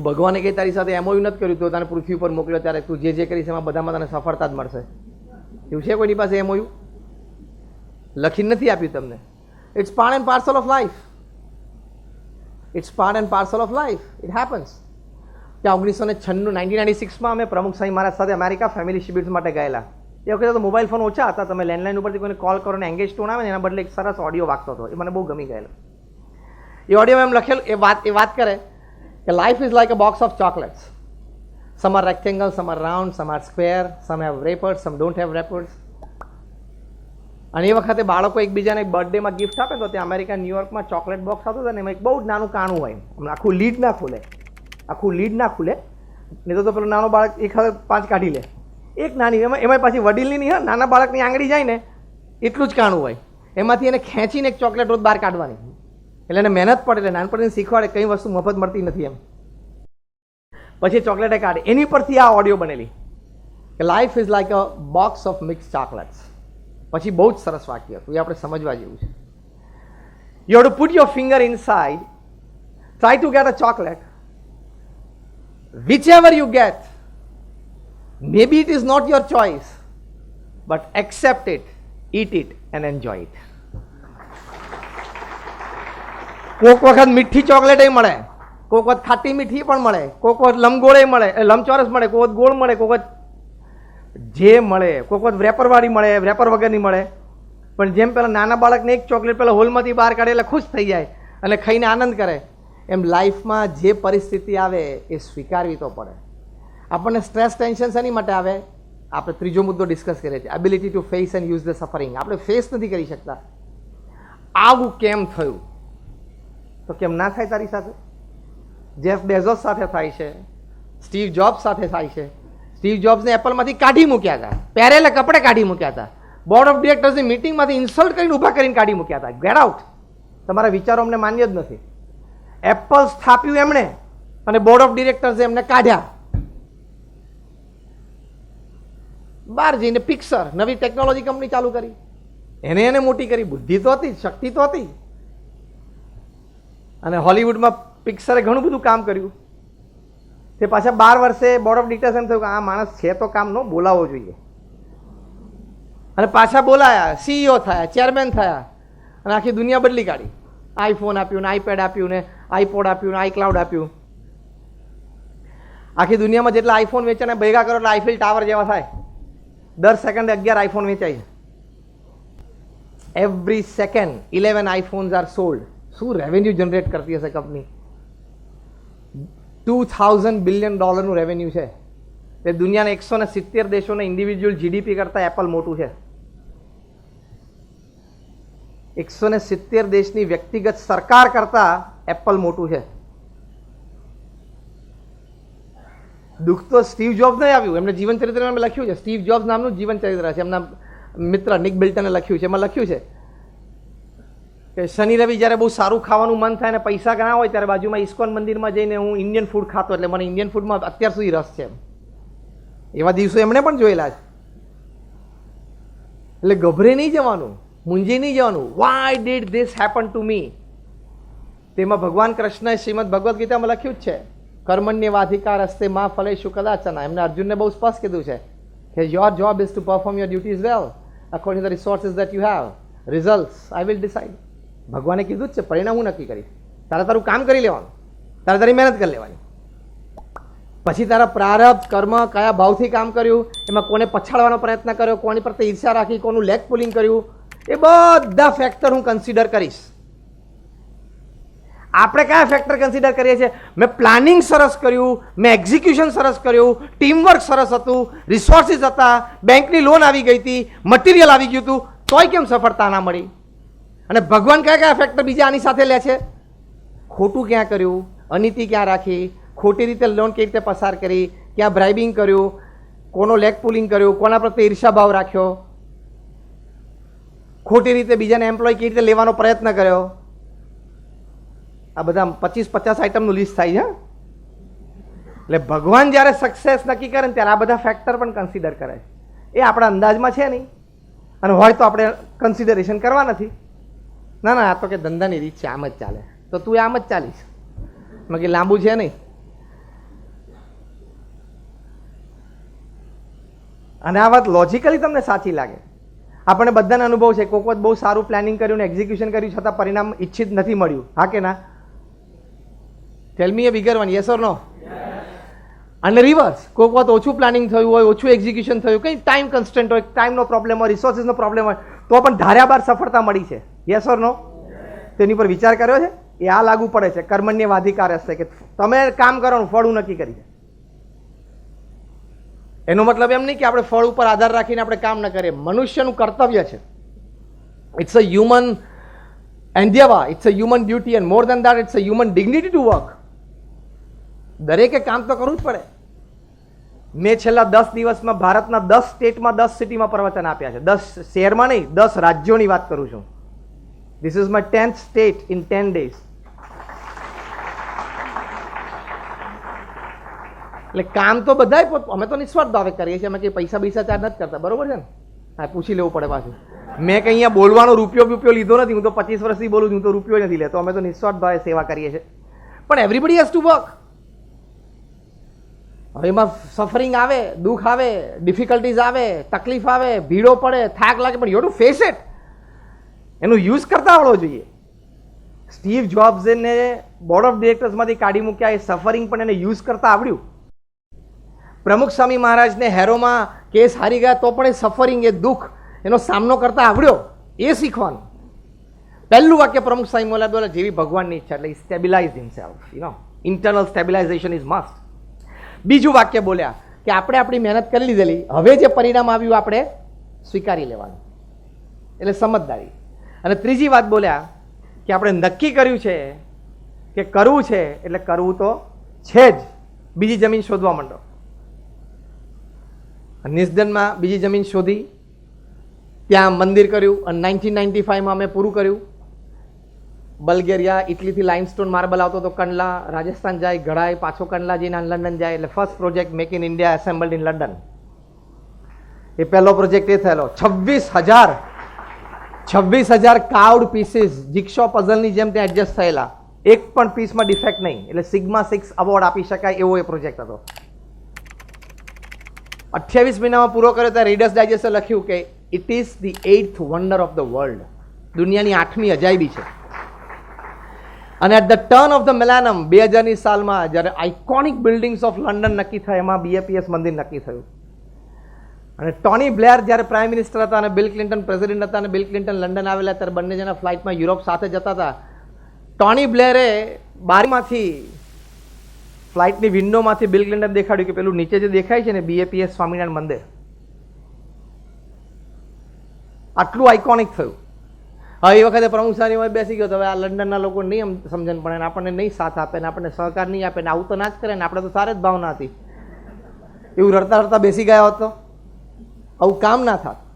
તો ભગવાને કંઈ તારી સાથે એમઓયુ નથી કર્યું. તો તને પૃથ્વી ઉપર મોકલ્યો ત્યારે તું જે જે કરીશ એમાં બધામાં તને સફળતા જ મળશે. એવું છે કોઈની પાસે એમઓયુ લખીને નથી આપ્યું તમને. It's part and parcel of life it's part and parcel of life it happens ત્યાં ઓગણીસો ને છન્નું નાઇન્ટીન નાઇન્ટી સિક્સમાં અમે પ્રમુખ સાંઈ મહારાજ સાથે અમેરિકા ફેમિલી શિબિર્સ માટે ગયેલા. એ વખતે તો મોબાઈલ ફોન ઓછા હતા. તમે લેન્ડલાઇન ઉપરથી કોઈને કોલ કરો ને એંગેજ ટોન આવે ને, એના બદલે એક સરસ ઓડિયો વાગતો હતો. એ મને બહુ ગમી ગયેલો. એ ઓડિયોમાં એમ લખેલું, એ વાત એ વાત કરે life is like a box of chocolates some are rectangle some are round some are square some have wrappers some don't have wrappers અને એ વખતે બાળકો એકબીજાને બર્થડેમાં ગિફ્ટ આપે તો ત્યાં અમેરિકા ન્યુયોર્કમાં ચોકલેટ બોક્સ આવતો હતો ને એમાં એક બહુ નાનું કાણું હોય. હમણાં આખું લીડ ના ખુલે. આખું લીડ ના ખુલે. નહીં તો પેલો નાનો બાળક એક હવે પાંચ કાઢી લે. એક નાની, એમાં એમાં પાછી વડીલની નહીં નાના બાળકની આંગળી જાય ને, એટલું જ કાણું હોય. એમાંથી એને ખેંચીને એક ચોકલેટ રોજ બહાર કાઢવાની. એટલે એને મહેનત પડે એટલે નાનપણથી શીખવાડે, કંઈ વસ્તુ મફત મળતી નથી એમ. પછી ચોકલેટે કાઢે. એની પરથી આ ઓડિયો બનેલી. કે life is like a box of mix chocolates પછી બહુ જ સરસ વાક્ય હતું. એ આપણે સમજવા જેવું છે. You to put your finger inside try to get a chocolate whichever you get maybe it is not your choice, but accept it, eat it, and enjoy it. કોક વખત મીઠી ચોકલેટ મળે, કોક વખત ખાટી મીઠી પણ મળે, કોક વખત લંબગોળે મળે લંબચોરસ મળે, કોક વખત ગોળ મળે, કોક વખત જે મળે, કોક વખત વેપરવાળી મળે, વેપર વગરની મળે. પણ જેમ પેલા નાના બાળકને એક ચોકલેટ પેલા હોલમાંથી બહાર કાઢે એટલે ખુશ થઈ જાય અને ખાઈને આનંદ કરે, એમ લાઈફમાં જે પરિસ્થિતિ આવે એ સ્વીકારવી તો પડે. આપણને સ્ટ્રેસ ટેન્શન શેની માટે આવે? આપણે ત્રીજો મુદ્દો ડિસ્કસ કરીએ છીએ. Ability to face and use the suffering આપણે ફેસ નથી કરી શકતા. આવું કેમ થયું? તો કેમ ના થાય તારી સાથે? જેફ બેઝોસ સાથે થાય છે, સ્ટીવ જોબ્સ સાથે થાય છે. સ્ટીવ જોબ્સને એપલમાંથી કાઢી મૂક્યા હતા. પહેરેલા કપડે કાઢી મૂક્યા હતા. બોર્ડ ઓફ ડિરેક્ટર્સની મિટિંગમાંથી ઇન્સલ્ટ કરીને ઊભા કરીને કાઢી મૂક્યા હતા. ગેટ આઉટ તમારા વિચારો અમને માન્ય જ નથી. એપલ સ્થાપ્યું એમણે અને બોર્ડ ઓફ ડિરેક્ટર્સે એમને કાઢ્યા. બહાર જઈને પિક્સર નવી ટેકનોલોજી કંપની ચાલુ કરી. એને એને મોટી કરી. બુદ્ધિ તો હતી, શક્તિ તો હતી. અને હોલિવૂડમાં પિક્સરે ઘણું બધું કામ કર્યું. તે પાછા બાર વર્ષે બોર્ડ ઓફ ડિરેક્ટર્સ થયું કે આ માણસ છે તો કામ નો બોલાવવો જોઈએ. અને પાછા બોલાયા સીઈઓ થયા ચેરમેન થયા અને આખી દુનિયા બદલી કાઢી. આઈફોન આપ્યું ને આઈપેડ આપ્યું ને આઈપોડ આપ્યું ને આઈક્લાઉડ આપ્યું. આખી દુનિયામાં જેટલા આઈફોન વેચાને ભેગા કરો એટલે આઈફિલ ટાવર જેવા થાય. દર સેકન્ડે અગિયાર આઈફોન વેચાય every second eleven iPhones are sold શું રેવન્યુ જનરેટ કરતી હશે કંપની ટુ થાઉઝન્ડ બિલિયન ડોલરનું રેવન્યુ છે. તે દુનિયાના એકસો ને સિત્તેર દેશોને ઇન્ડિવિજ્યુઅલ જીડીપી કરતાં એપલ મોટું છે. એકસો ને સિત્તેર દેશની વ્યક્તિગત સરકાર કરતાં એપલ મોટું છે. દુઃખ તો સ્ટીવ જોબ્સને આવ્યું. એમને જીવન ચરિત્રમાં લખ્યું છે. સ્ટીવ જોબ્સ નામનું જીવન ચરિત્ર છે. એમના મિત્ર નિક બિલ્ટને લખ્યું છે. એમાં લખ્યું છે કે શનિ રવિ જ્યારે બહુ સારું ખાવાનું મન થાય અને પૈસા ઘણા હોય ત્યારે બાજુમાં ઇસ્કોન મંદિરમાં જઈને હું ઇન્ડિયન ફૂડ ખાતો એટલે મને ઇન્ડિયન ફૂડમાં અત્યાર સુધી રસ છે એવા દિવસો એમણે પણ જોયેલા છે. એટલે ગભરે નહીં જવાનું મુંજી નહીં જવાનું. Why did this happen to me તેમાં ભગવાન કૃષ્ણએ શ્રીમદ ભગવદ્ ગીતામાં લખ્યું જ છે, કર્મણ્ય વાધિકાર હસ્તે માં ફલે કદાચના. એમને અર્જુનને બહુ સ્પષ્ટ કીધું છે કે your job is to perform your duties well according the resources that you have result I will decide ભગવાને કીધું જ છે, પરિણામ હું નક્કી કરીશ. તારે તારું કામ કરી લેવાનું. તારે તારી મહેનત કરી લેવાની. પછી તારા પ્રારબ્ધ કર્મ કયા ભાવથી કામ કર્યું, એમાં કોને પછાડવાનો પ્રયત્ન કર્યો, કોની પ્રત્યે ઈર્ષા રાખી, કોનું લેગ પુલિંગ કર્યું, એ બધા ફેક્ટર હું કન્સિડર કરીશ. આપણે કયા ફેક્ટર કન્સિડર કરીએ છીએ? મેં પ્લાનિંગ સરસ કર્યું, મેં એક્ઝિક્યુશન સરસ કર્યું ટીમવર્ક સરસ હતું રિસોર્સિસ હતા બેંકની લોન આવી ગઈ હતી મટીરિયલ આવી ગયું હતું, તોય કેમ સફળતા ના મળી? અને ભગવાન કયા કયા ફેક્ટર બીજા આની સાથે લે છે? ખોટું ક્યાં કર્યું? અનીતિ ક્યાં રાખી? ખોટી રીતે લોન કેવી રીતે પસાર કરી? ક્યાં બ્રાઇબિંગ કર્યું? કોનો લેગ પુલિંગ કર્યું? કોના પ્રત્યે ઈર્ષાભાવ રાખ્યો? ખોટી રીતે બીજાને એમ્પ્લોય કેવી રીતે લેવાનો પ્રયત્ન કર્યો? આ બધા પચીસ પચાસ આઈટમનું લિસ્ટ થાય છે એટલે ભગવાન જ્યારે સક્સેસ નક્કી કરે ને ત્યારે આ બધા ફેક્ટર પણ કન્સિડર કરે એ આપણા અંદાજમાં છે નહીં. અને હોય તો આપણે કન્સિડરેશન કરવા નથી. ના ના, આ તો કે ધંધાની રીત છે, આમ જ ચાલે. તો તું આમ જ ચાલીશ. મેં કે લાંબુ છે નહીં. અને આ વાત લોજિકલી તમને સાચી લાગે. આપણને બધાને અનુભવ છે, કોક વખત બહુ સારું પ્લાનિંગ કર્યું ને એક્ઝિક્યુશન કર્યું છતાં પરિણામ ઈચ્છિત નથી મળ્યું. હા કે ના? Tell me a bigger one yes or no અને રિવર્સ કોઈક વખત ઓછું પ્લાનિંગ થયું હોય, ઓછું એક્ઝિક્યુશન થયું, કંઈ ટાઈમ કન્સ્ટન્ટ હોય ટાઈમનો પ્રોબ્લેમ હોય રિસોર્સિસનો પ્રોબ્લેમ હોય, તો પણ ધાર્યા બાર સફળતા મળી છે. યસ ઓર નો તેની પર વિચાર કર્યો છે? એ આ લાગુ પડે છે. કર્મણ્ય વાધિકાર હશે કે તમે કામ કરો ફળ હું નક્કી કરી એનો મતલબ એમ નહીં કે આપણે ફળ ઉપર આધાર રાખીને આપણે કામ ન કરીએ. મનુષ્યનું કર્તવ્ય છે. It's a human endeavour it's a human duty and more than that it's a human dignity to work દરેકે કામ તો કરવું જ પડે. મેં છેલ્લા દસ દિવસમાં ભારતના દસ સ્ટેટમાં દસ સિટીમાં પ્રવચન આપ્યા છે. દસ શહેરમાં નહીં, દસ રાજ્યોની વાત કરું છું. This is my tenth state in ten days એટલે કામ તો પોત અમે તો નિસ્વાર્થ ભાવે કરીએ છીએ. અમે કંઈ પૈસા પૈસા ચાર્જ નથી કરતા. બરોબર છે ને? હા, પૂછી લેવું પડે પાછું. મેં કંઈ અહીંયા બોલવાનો રૂપિયો રૂપિયો લીધો નથી. હું તો પચીસ વર્ષથી બોલું છું. હું તો રૂપિયો નથી લેતો. અમે તો નિસ્વાર્થ ભાવે સેવા કરીએ છીએ. પણ એવરીબડી હેઝ ટુ વર્ક હવે એમાં સફરિંગ આવે, દુઃખ આવે ડિફિકલ્ટીઝ આવે, તકલીફ આવે, ભીડો પડે, થાક લાગે, પણ યુ ટુ ફેસ ઇટ એનું યુઝ કરતા આવડવો જોઈએ. સ્ટીવ જોબ્સને બોર્ડ ઓફ ડિરેક્ટર્સમાંથી કાઢી મૂક્યા, એ સફરિંગ પણ એને યુઝ કરતા આવડ્યું. પ્રમુખ સ્વામી મહારાજને હેરોમાં કેસ હારી ગયા તો પણ એ સફરિંગ એ દુઃખ એનો સામનો કરતા આવડ્યો. એ શીખવાનું. પહેલું વાક્ય પ્રમુખ સ્વામી મોલા બોલે જેવી ભગવાનની ઈચ્છા એટલે stabilise himself you know internal stabilisation is must બીજું વાક્ય બોલ્યા કે આપણે આપણી મહેનત કરી લીધેલી, હવે જે પરિણામ આવ્યું આપણે સ્વીકારી લેવાનું. એટલે સમજદારી. અને ત્રીજી વાત બોલ્યા કે આપણે નક્કી કર્યું છે કે કરવું છે, એટલે કરવું તો છે જ. બીજી જમીન શોધવા માંડો. નિસ્દનમાં બીજી જમીન શોધી ત્યાં મંદિર કર્યું અને નાઇન્ટીન નાઇન્ટી ફાઇવમાં અમે પૂરું કર્યું. બલ્ગેરિયા, ઇટલીથી લાઇમસ્ટોન માર્બલ આવતો તો કંડલા, રાજસ્થાન જાય ઘડાય પાછો કંડલા જઈને લંડન જાય, એટલે first project make in India assembled in London એ પહેલો પ્રોજેક્ટ એ થયેલો. છવ્વીસ હજાર છવ્વીસ હજાર કાઉડ પીસીસ જીક્ષો પઝલની જેમ ત્યાં એડજસ્ટ થયેલા. એક પણ પીસમાં ડિફેક્ટ નહીં. એટલે સિગ્મા સિક્સ અવોર્ડ આપી શકાય એવો એ પ્રોજેક્ટ હતો. અઠ્યાવીસ મહિનામાં પૂરો કર્યો ત્યાં રીડર્સ ડાયજેસ્ટે લખ્યું કે it is the eighth wonder of the world દુનિયાની આઠમી અજાયબી છે. અને at the turn of the millennium બે હજારની સાલમાં જ્યારે આઇકોનિક બિલ્ડિંગ્સ ઓફ લંડન નક્કી થાય, એમાં બીએપીએસ મંદિર નક્કી થયું. અને ટોની બ્લેર જ્યારે પ્રાઇમ મિનિસ્ટર હતા અને બિલ ક્લિન્ટન પ્રેસિડેન્ટ હતા અને બિલ ક્લિન્ટન લંડન આવેલા, ત્યારે બંને જણા ફ્લાઇટમાં યુરોપ સાથે જતા હતા. ટોની બ્લેરે બારીમાંથી, ફ્લાઇટની વિન્ડોમાંથી બિલ ક્લિન્ટન દેખાડ્યું કે પેલું નીચે જે દેખાય છે ને બીએપીએસ સ્વામિનારાયણ મંદિર. આટલું આઇકોનિક થયું. હવે એ વખતે પ્રમુખ સાની બેસી ગયો તો હવે આ લંડનના લોકો નહીં એમ સમજણ પડે ને આપણને નહીં સાથ આપે ને આપણને સહકાર નહીં આપે ને આવું તો ના જ કરે ને આપણે તો સારી જ ભાવના હતી. એવું રડતા રડતા બેસી ગયા હોત આવું કામ ના થાત.